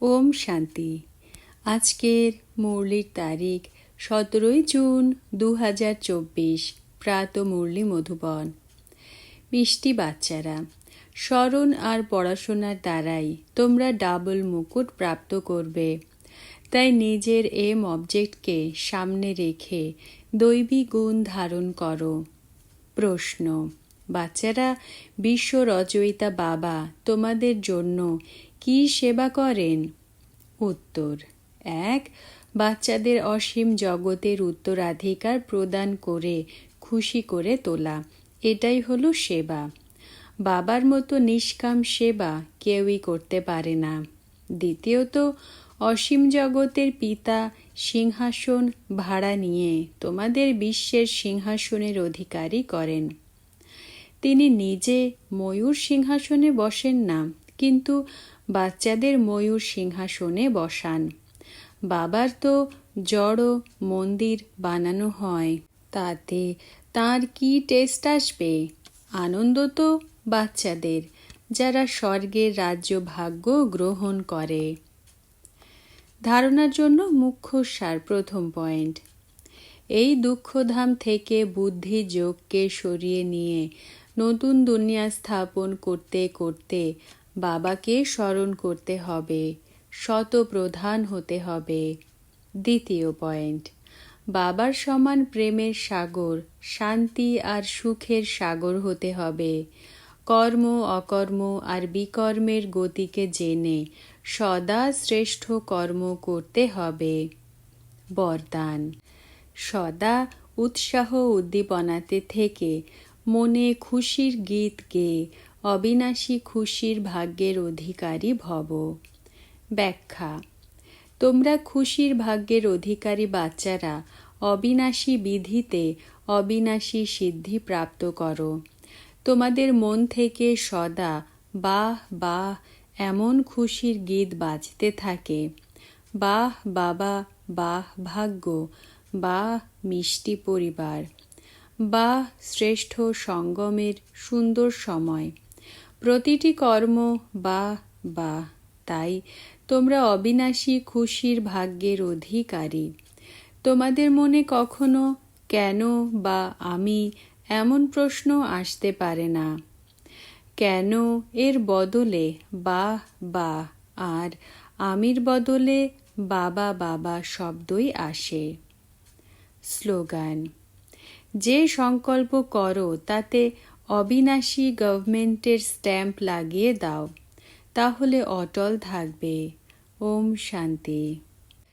ওম শান্তি। আজকের মুরলির তারিখ সতেরোই জুন দু হাজার চব্বিশ, প্রাত মুরলি মধুবন। মিষ্টি বাচ্চারা, স্মরণ আর পড়াশোনার দ্বারাই তোমরা ডাবল মুকুট প্রাপ্ত করবে। তাই নিজের এম অবজেক্টকে সামনে রেখে দৈবী গুণ ধারণ করো। প্রশ্ন বাচ্চারা, বিশ্ব রচয়িতা বাবা, তোমাদের জন্য কি সেবা করেন? উত্তর, এক, বাচ্চাদের অসীম জগতের উত্তরাধিকার প্রদান করে, খুশি করে তোলা। এটাই হলো সেবা। বাবার মতো নিষ্কাম সেবা কেউই করতে পারে না। দ্বিতীয়ত, অসীম জগতের পিতা সিংহাসন ভাড়া নিয়ে তোমাদের বিশ্বের সিংহাসনের অধিকারী করেন। তিনি নিজে ময়ূর সিংহাসনে বসেন না, কিন্তু বাচ্চাদের ময়ূর সিংহাসনে বসান। বাবার তো জড় মন্দির বানানো হয়, তাতে তার কি টেস্ট আসবে? আনন্দ তো বাচ্চাদের, যারা স্বর্গের রাজ্য ভাগ্য গ্রহণ করে। ধারণার জন্য মুখ্য সার প্রথম পয়েন্ট। এই দুঃখধাম থেকে বুদ্ধি যোগকে সরিয়ে নিয়ে নতুন দুনিয়া স্থাপন করতে করতে বাবাকে স্মরণ করতে হবে শত প্রধান হতে হবে। দ্বিতীয় পয়েন্ট, বাবার সমান প্রেমের সাগর, শান্তি আর সুখের সাগর হতে হবে। কর্ম, অকর্ম আর বিকর্মের গতিকে জেনে সদা শ্রেষ্ঠ কর্ম করতে হবে। বরদান, সদা উৎসাহ উদ্দীপনাতে থেকে মনে খুশির গীত গেয়ে অবিনাশী খুশির ভাগ্যের অধিকারী ভব। ব্যাখ্যা, তোমরা খুশির ভাগ্যের অধিকারী বাচ্চারা, অবিনাশী বিধিতে অবিনাশী সিদ্ধি প্রাপ্ত করো। তোমাদের মন থেকে সদা বাহ বাহ এমন খুশির গীত বাজতে থাকে। বাহ বাবা, বাহ ভাগ্য, বাহ মিষ্টি পরিবার। বা শ্রেষ্ঠ সঙ্গমের সুন্দর সময়। প্রতিটি কর্ম বা বা, তাই তোমরা অবিনাশী খুশির ভাগ্যের অধিকারী। তোমাদের মনে কখনো কেন বা আমি এমন প্রশ্ন আসতে পারে না। কেন এর বদলে বা বা, আর আমির বদলে বাবা বাবা শব্দই আসে। স্লোগান যে সংকল্প করো তাতে অবিনাশী গভর্নমেন্টের স্ট্যাম্প লাগিয়ে দাও তাহলে অটল থাকবে। ওম শান্তি।